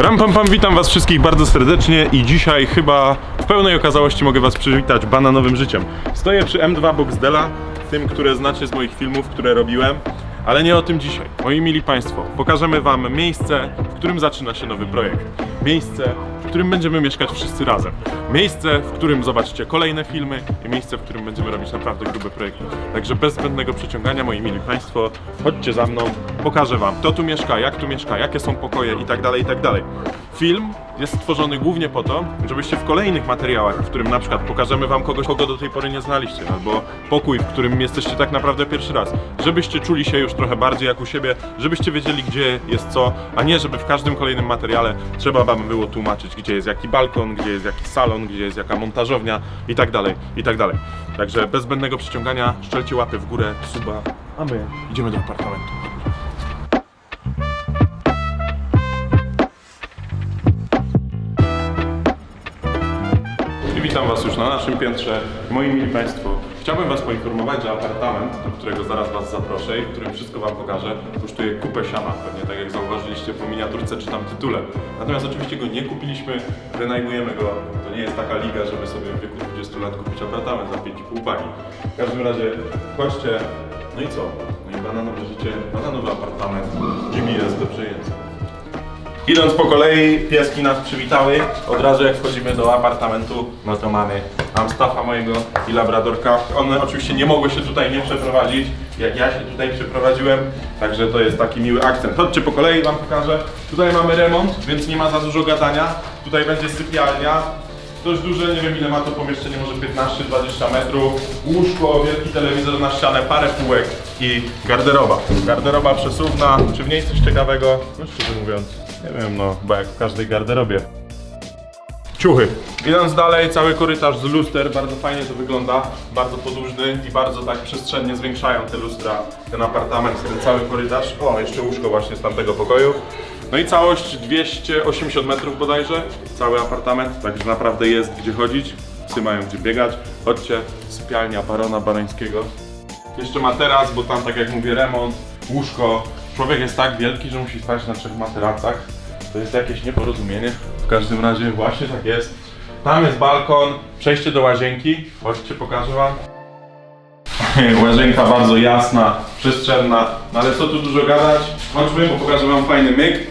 Ram pam pam, witam was wszystkich bardzo serdecznie i dzisiaj chyba w pełnej okazałości mogę was przywitać bananowym życiem. Stoję przy M2 Boxdela, tym, które znacie z moich filmów, które robiłem, ale nie o tym dzisiaj. Moi mili państwo, pokażemy wam miejsce, w którym zaczyna się nowy projekt. Miejsce, w którym będziemy mieszkać wszyscy razem. Miejsce, w którym zobaczycie kolejne filmy i miejsce, w którym będziemy robić naprawdę grube projekty. Także bez zbędnego przeciągania, moi mili państwo, chodźcie za mną, pokażę wam, kto tu mieszka, jak tu mieszka, jakie są pokoje i tak dalej, i tak dalej. Film jest stworzony głównie po to, żebyście w kolejnych materiałach, w którym na przykład pokażemy wam kogoś, kogo do tej pory nie znaliście, albo pokój, w którym jesteście tak naprawdę pierwszy raz, żebyście czuli się już trochę bardziej jak u siebie, żebyście wiedzieli, gdzie jest co, a nie żeby w każdym kolejnym materiale trzeba wam było tłumaczyć, gdzie jest jaki balkon, gdzie jest jaki salon, gdzie jest jaka montażownia i tak dalej, i tak dalej. Także bez zbędnego przyciągania, szczelcie łapy w górę, suba, a my idziemy do apartamentu. Witam Was już na naszym piętrze. Moi mili Państwo, chciałbym Was poinformować, że apartament, do którego zaraz Was zaproszę i w którym wszystko Wam pokażę, kosztuje kupę siana, pewnie tak jak zauważyliście po miniaturce czy tam tytule. Natomiast oczywiście go nie kupiliśmy, wynajmujemy go. To nie jest taka liga, żeby sobie w wieku 20 lat kupić apartament za 5,5 bani. W każdym razie, chodźcie, no i co? No i bananowe życie, bananowy apartament, jest do przyjęcia. Idąc po kolei, pieski nas przywitały. Od razu jak wchodzimy do apartamentu, no to mamy Amstaffa mojego i Labradorka. One oczywiście nie mogły się tutaj nie przeprowadzić, jak ja się tutaj przeprowadziłem, także to jest taki miły akcent. Chodźcie po kolei, wam pokażę. Tutaj mamy remont, więc nie ma za dużo gadania. Tutaj będzie sypialnia. Dość duże, nie wiem ile ma to pomieszczenie, może 15-20 metrów. Łóżko, wielki telewizor na ścianę, parę półek i garderoba. Garderoba przesuwna. Czy w niej coś ciekawego? No szczerze mówiąc, nie wiem, no, bo jak w każdej garderobie. Ciuchy. Idąc dalej, cały korytarz z luster, bardzo fajnie to wygląda, bardzo podłużny i bardzo tak przestrzennie zwiększają te lustra, ten apartament, ten cały korytarz. O, jeszcze łóżko właśnie z tamtego pokoju. No i całość 280 metrów bodajże, cały apartament, także naprawdę jest gdzie chodzić, psy mają gdzie biegać. Chodźcie, sypialnia barona barańskiego. Jeszcze materac, bo tam tak jak mówię remont, łóżko. Człowiek jest tak wielki, że musi spać na trzech materacach. To jest jakieś nieporozumienie. W każdym razie właśnie tak jest. Tam jest balkon, przejście do łazienki. Chodźcie, pokażę wam. Łazienka bardzo jasna, przestrzenna, no ale co tu dużo gadać? Chodźmy, bo pokażę wam fajny myk.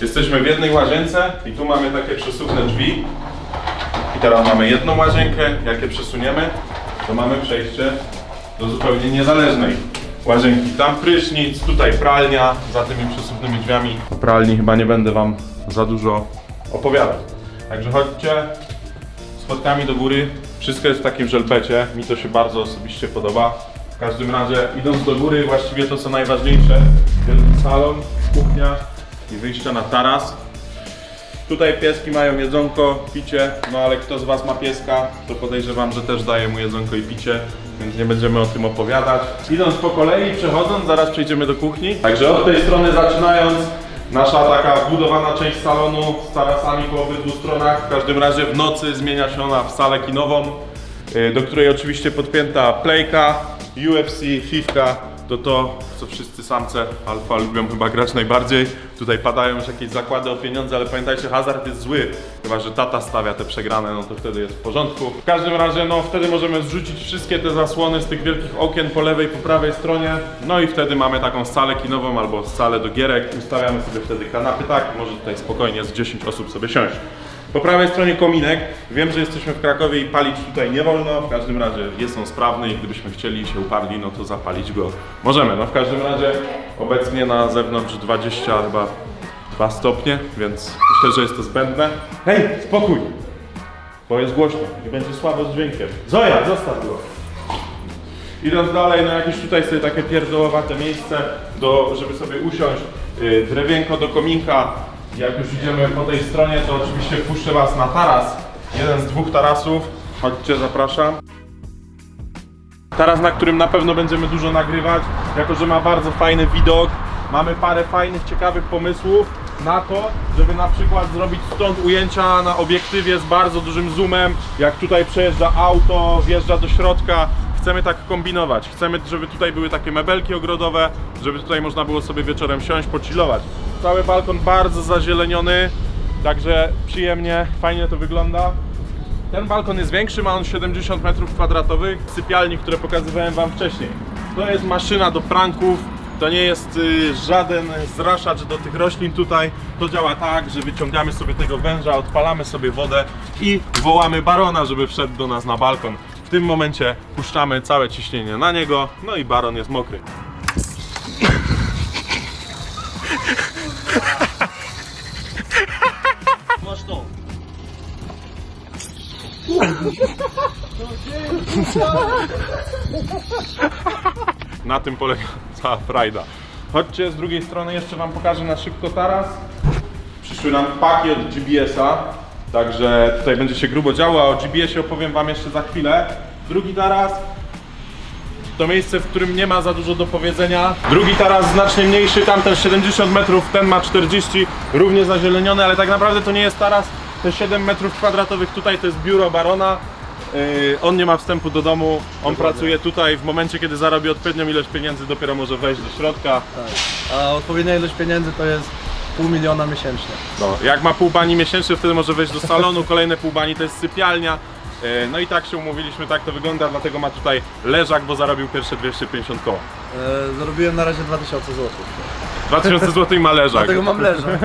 Jesteśmy w jednej łazience i tu mamy takie przesuwne drzwi. I teraz mamy jedną łazienkę, jak je przesuniemy, to mamy przejście do zupełnie niezależnej łazienki. Tam prysznic, tutaj pralnia, za tymi przesuwnymi drzwiami. Pralni chyba nie będę wam za dużo opowiadać. Także chodźcie schodkami do góry. Wszystko jest w takim żelbecie. Mi to się bardzo osobiście podoba. W każdym razie idąc do góry, właściwie to co najważniejsze, wielki salon, kuchnia i wyjście na taras. Tutaj pieski mają jedzonko, picie, no ale kto z Was ma pieska, to podejrzewam, że też daje mu jedzonko i picie, więc nie będziemy o tym opowiadać. Idąc po kolei, przechodząc, zaraz przejdziemy do kuchni. Także od tej strony zaczynając, nasza taka budowana część salonu z tarasami po obydwu stronach. W każdym razie w nocy zmienia się ona w salę kinową, y, do której oczywiście podpięta playka, UFC, FIFA, to to, co wszyscy samce alfa lubią chyba grać najbardziej. Tutaj padają już jakieś zakłady o pieniądze, ale pamiętajcie, hazard jest zły. Chyba, że tata stawia te przegrane, no to wtedy jest w porządku. W każdym razie, no wtedy możemy zrzucić wszystkie te zasłony z tych wielkich okien po lewej, po prawej stronie. No i wtedy mamy taką salę kinową albo salę do gierek. Ustawiamy sobie wtedy kanapy tak, może tutaj spokojnie z 10 osób sobie siąść. Po prawej stronie kominek. Wiem, że jesteśmy w Krakowie i palić tutaj nie wolno. W każdym razie jest on sprawny i gdybyśmy chcieli się uparli, no to zapalić go możemy. No w każdym razie obecnie na zewnątrz 20 chyba 2 stopnie, więc myślę, że jest to zbędne. Hej, spokój! Bo jest głośno i będzie słabo z dźwiękiem. Zoja, zostaw go! Idąc dalej, no jakieś tutaj sobie takie pierdołowate miejsce, do, żeby sobie usiąść, yy, drewienko do kominka. Jak już idziemy po tej stronie, to oczywiście wpuszczę Was na taras. Jeden z dwóch tarasów. Chodźcie, zapraszam. Taras, na którym na pewno będziemy dużo nagrywać, jako że ma bardzo fajny widok. Mamy parę fajnych, ciekawych pomysłów na to, żeby na przykład zrobić stąd ujęcia na obiektywie z bardzo dużym zoomem. Jak tutaj przejeżdża auto, wjeżdża do środka. Chcemy tak kombinować. Chcemy, żeby tutaj były takie mebelki ogrodowe, żeby tutaj można było sobie wieczorem siąść, pochillować. Cały balkon bardzo zazieleniony. Także przyjemnie, fajnie to wygląda. Ten balkon jest większy, ma on 70 metrów kwadratowych, sypialni, które pokazywałem wam wcześniej. To jest maszyna do pranków, to nie jest y, żaden zraszacz do tych roślin tutaj. To działa tak, że wyciągamy sobie tego węża, odpalamy sobie wodę i wołamy barona, żeby wszedł do nas na balkon. W tym momencie puszczamy całe ciśnienie na niego, no i baron jest mokry. Masz to. Na tym polega cała frajda. Chodźcie, z drugiej strony jeszcze Wam pokażę na szybko taras. Przyszły nam paki od GBS-a, także tutaj będzie się grubo działo, a o GBS-ie opowiem Wam jeszcze za chwilę. Drugi taras to miejsce, w którym nie ma za dużo do powiedzenia. Drugi taras znacznie mniejszy, tamten 70 metrów, ten ma 40, równie zazieleniony, ale tak naprawdę to nie jest taras. Te 7 metrów kwadratowych tutaj to jest biuro barona. Yy, on nie ma wstępu do domu, on pracuje tutaj. W momencie, kiedy zarobi odpowiednią ilość pieniędzy, dopiero może wejść do środka. Tak. A odpowiednia ilość pieniędzy to jest pół miliona miesięcznie. No, jak ma pół bani miesięcznie, wtedy może wejść do salonu, kolejne pół bani to jest sypialnia. Yy, No i tak się umówiliśmy, tak to wygląda, dlatego ma tutaj leżak, bo zarobił pierwsze 250 koła. E, zarobiłem na razie 2000 zł. 2000 zł ma leżak. Dlatego mam leżę.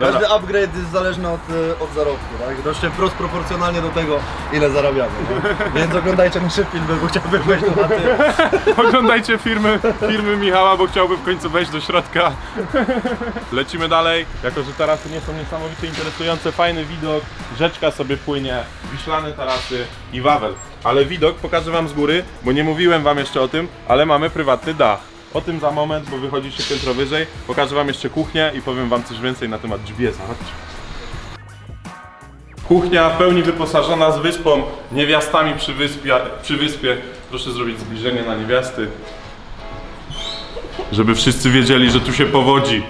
Każdy upgrade jest zależny od, e, od zarobku, tak? Rośnie wprost proporcjonalnie do tego, ile zarabiamy. Nie? Więc oglądajcie nasze filmy, bo chciałbym wejść do chaty. Oglądajcie firmy, firmy Michała, bo chciałby w końcu wejść do środka. Lecimy dalej. Jako, że tarasy nie są niesamowicie interesujące, fajny widok, rzeczka sobie płynie, wiślane tarasy i Wawel. Ale widok pokażę wam z góry, bo nie mówiłem wam jeszcze o tym, ale mamy prywatny dach. O tym za moment, bo wychodzi się piętro wyżej. Pokażę wam jeszcze kuchnię i powiem wam coś więcej na temat GBS-a. Chodźcie. Kuchnia w pełni wyposażona z wyspą, niewiastami przy wyspie, przy wyspie. Proszę zrobić zbliżenie na niewiasty. Żeby wszyscy wiedzieli, że tu się powodzi.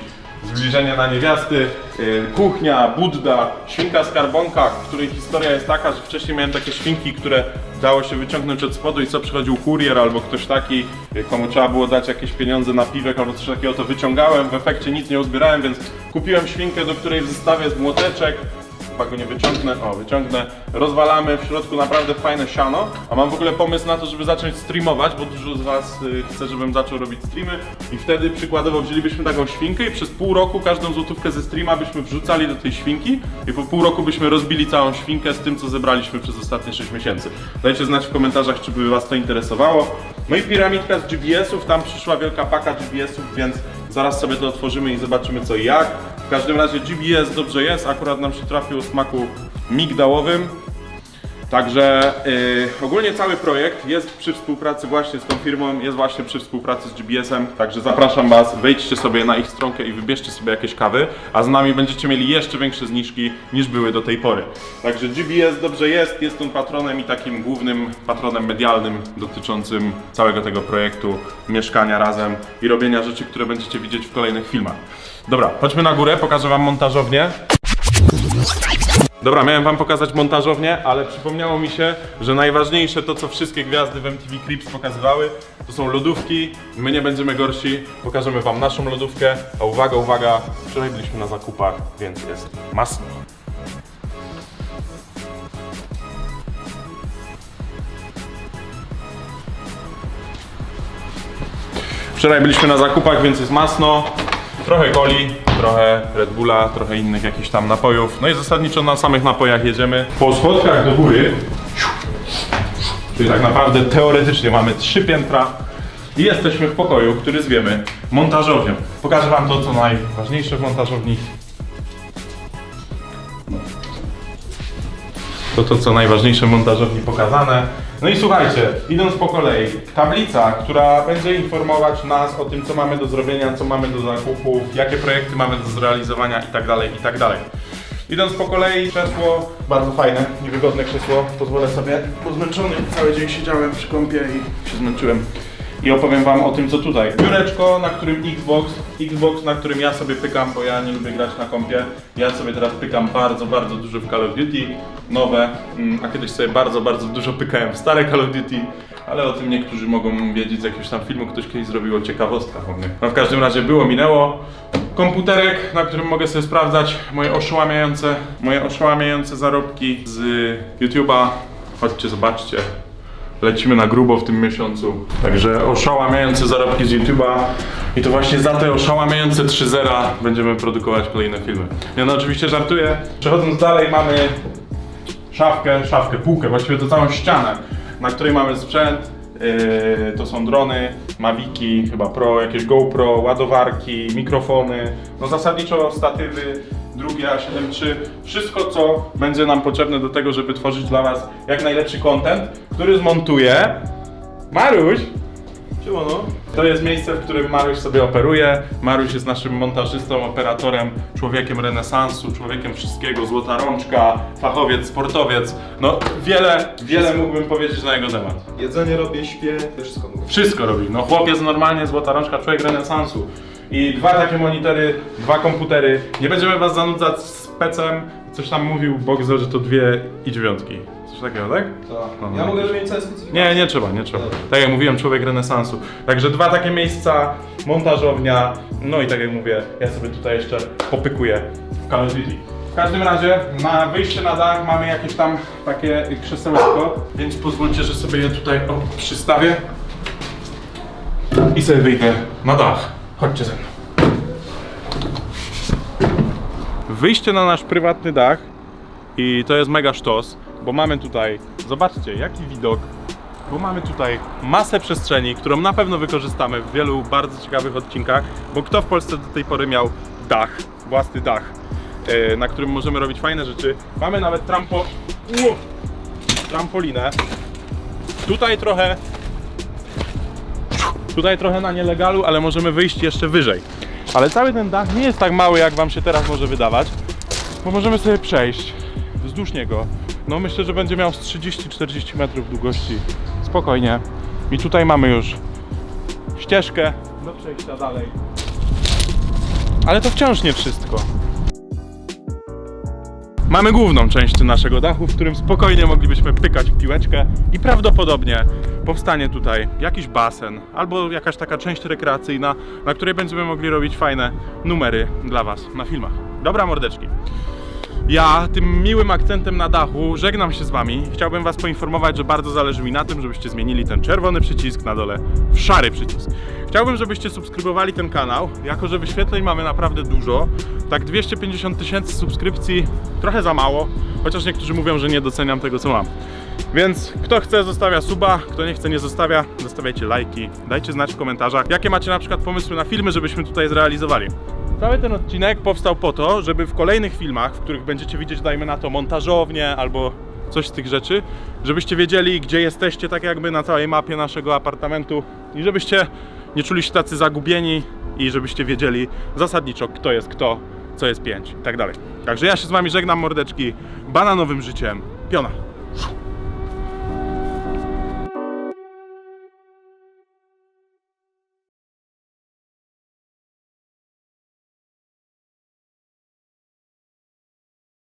Zbliżenie na niewiasty, yy, kuchnia, Budda, świnka skarbonka, której historia jest taka, że wcześniej miałem takie świnki, które dało się wyciągnąć od spodu i co przychodził kurier albo ktoś taki, yy, komu trzeba było dać jakieś pieniądze na piwek albo coś takiego, to wyciągałem, w efekcie nic nie uzbierałem, więc kupiłem świnkę, do której w zestawie jest młoteczek, Chyba go nie wyciągnę. O, wyciągnę. Rozwalamy w środku naprawdę fajne siano. A mam w ogóle pomysł na to, żeby zacząć streamować, bo dużo z Was y, chce, żebym zaczął robić streamy. I wtedy przykładowo wzięlibyśmy taką świnkę i przez pół roku każdą złotówkę ze streama byśmy wrzucali do tej świnki i po pół roku byśmy rozbili całą świnkę z tym, co zebraliśmy przez ostatnie 6 miesięcy. Dajcie znać w komentarzach, czy by Was to interesowało. No i piramidka z GBS-ów, tam przyszła wielka paka GBS-ów, więc zaraz sobie to otworzymy i zobaczymy co i jak. W każdym razie GBS dobrze jest, akurat nam się trafił o smaku migdałowym. Także yy, ogólnie cały projekt jest przy współpracy właśnie z tą firmą, jest właśnie przy współpracy z GBS-em, także zapraszam Was, wejdźcie sobie na ich stronkę i wybierzcie sobie jakieś kawy, a z nami będziecie mieli jeszcze większe zniżki niż były do tej pory. Także GBS dobrze jest, jest on patronem i takim głównym patronem medialnym dotyczącym całego tego projektu, mieszkania razem i robienia rzeczy, które będziecie widzieć w kolejnych filmach. Dobra, chodźmy na górę, pokażę Wam montażownię. Dobra, miałem wam pokazać montażownię, ale przypomniało mi się, że najważniejsze to, co wszystkie gwiazdy w MTV Crips pokazywały, to są lodówki. My nie będziemy gorsi, pokażemy wam naszą lodówkę. A uwaga, uwaga, wczoraj byliśmy na zakupach, więc jest masno. Wczoraj byliśmy na zakupach, więc jest masno. Trochę coli, trochę Red Bulla, trochę innych jakichś tam napojów. No i zasadniczo na samych napojach jedziemy. Po schodkach do góry, czyli tak naprawdę teoretycznie mamy trzy piętra i jesteśmy w pokoju, który zwiemy montażownią. Pokażę wam to, co najważniejsze w montażowni. To to, co najważniejsze w montażowni pokazane. No i słuchajcie, idąc po kolei, tablica, która będzie informować nas o tym, co mamy do zrobienia, co mamy do zakupów, jakie projekty mamy do zrealizowania itd., itd. Idąc po kolei, krzesło, bardzo fajne, niewygodne krzesło, pozwolę sobie, bo zmęczony cały dzień siedziałem przy kąpie i się zmęczyłem. I opowiem wam o tym, co tutaj. Biureczko, na którym Xbox, Xbox, na którym ja sobie pykam, bo ja nie lubię grać na kompie. Ja sobie teraz pykam bardzo, bardzo dużo w Call of Duty, nowe, mm, a kiedyś sobie bardzo, bardzo dużo pykałem w stare Call of Duty, ale o tym niektórzy mogą wiedzieć z jakiegoś tam filmu, ktoś kiedyś zrobił o ciekawostkach o mnie. No w każdym razie było, minęło. komputerek, na którym mogę sobie sprawdzać moje oszałamiające, moje oszałamiające zarobki z YouTube'a. Chodźcie, zobaczcie. Lecimy na grubo w tym miesiącu. Także oszałamiające zarobki z YouTube'a i to właśnie za te oszałamiające 3 zera będziemy produkować kolejne filmy. Ja no oczywiście żartuję. Przechodząc dalej mamy szafkę, szafkę, półkę, właściwie to całą ścianę, na której mamy sprzęt. Yy, to są drony, Maviki, chyba Pro, jakieś GoPro, ładowarki, mikrofony, no zasadniczo statywy, drugie A7 III, wszystko co będzie nam potrzebne do tego, żeby tworzyć dla Was jak najlepszy content, który zmontuje Maruś. Siemano. To jest miejsce, w którym Maruś sobie operuje. Maruś jest naszym montażystą, operatorem, człowiekiem renesansu, człowiekiem wszystkiego, złota rączka, fachowiec, sportowiec. No wiele, wiele mógłbym powiedzieć na jego temat. Jedzenie robię, śpię, wszystko mówię. Wszystko robi. No chłopiec normalnie, złota rączka, człowiek renesansu. I dwa takie monitory, dwa komputery. Nie będziemy was zanudzać z pecem. Coś tam mówił Bogzo, że to dwie i dziewiątki. Coś takiego, tak? Tak. No, ja no. mogę wymienić całe specyfikacje. Nie, nie trzeba, nie trzeba. Dobra. Tak jak mówiłem, człowiek renesansu. Także dwa takie miejsca, montażownia, no i tak jak mówię, ja sobie tutaj jeszcze popykuję w Call of Duty. W każdym razie na wyjście na dach mamy jakieś tam takie krzesełko, więc pozwólcie, że sobie je tutaj o, przystawię i sobie wyjdę na dach. Chodźcie ze mną. Wyjście na nasz prywatny dach i to jest mega sztos, bo mamy tutaj, zobaczcie jaki widok, bo mamy tutaj masę przestrzeni, którą na pewno wykorzystamy w wielu bardzo ciekawych odcinkach, bo kto w Polsce do tej pory miał dach, własny dach, e, na którym możemy robić fajne rzeczy. Mamy nawet trampo... Trampolinę. Tutaj trochę Tutaj trochę na nielegalu, ale możemy wyjść jeszcze wyżej. Ale cały ten dach nie jest tak mały, jak wam się teraz może wydawać, bo możemy sobie przejść wzdłuż niego. No myślę, że będzie miał z 30-40 metrów długości. Spokojnie. I tutaj mamy już ścieżkę do przejścia dalej. Ale to wciąż nie wszystko. Mamy główną część naszego dachu, w którym spokojnie moglibyśmy pykać w piłeczkę i prawdopodobnie powstanie tutaj jakiś basen albo jakaś taka część rekreacyjna, na której będziemy mogli robić fajne numery dla Was na filmach. Dobra mordeczki. Ja tym miłym akcentem na dachu żegnam się z Wami. Chciałbym Was poinformować, że bardzo zależy mi na tym, żebyście zmienili ten czerwony przycisk na dole w szary przycisk. Chciałbym, żebyście subskrybowali ten kanał, jako że wyświetleń mamy naprawdę dużo. Tak 250 tysięcy subskrypcji trochę za mało, chociaż niektórzy mówią, że nie doceniam tego, co mam. Więc kto chce, zostawia suba, kto nie chce, nie zostawia, zostawiajcie lajki, dajcie znać w komentarzach, jakie macie na przykład pomysły na filmy, żebyśmy tutaj zrealizowali. Cały ten odcinek powstał po to, żeby w kolejnych filmach, w których będziecie widzieć, dajmy na to, montażownię albo coś z tych rzeczy, żebyście wiedzieli, gdzie jesteście, tak jakby na całej mapie naszego apartamentu i żebyście nie czuli się tacy zagubieni i żebyście wiedzieli zasadniczo, kto jest kto, co jest pięć i tak dalej. Także ja się z wami żegnam, mordeczki, bananowym życiem. Piona.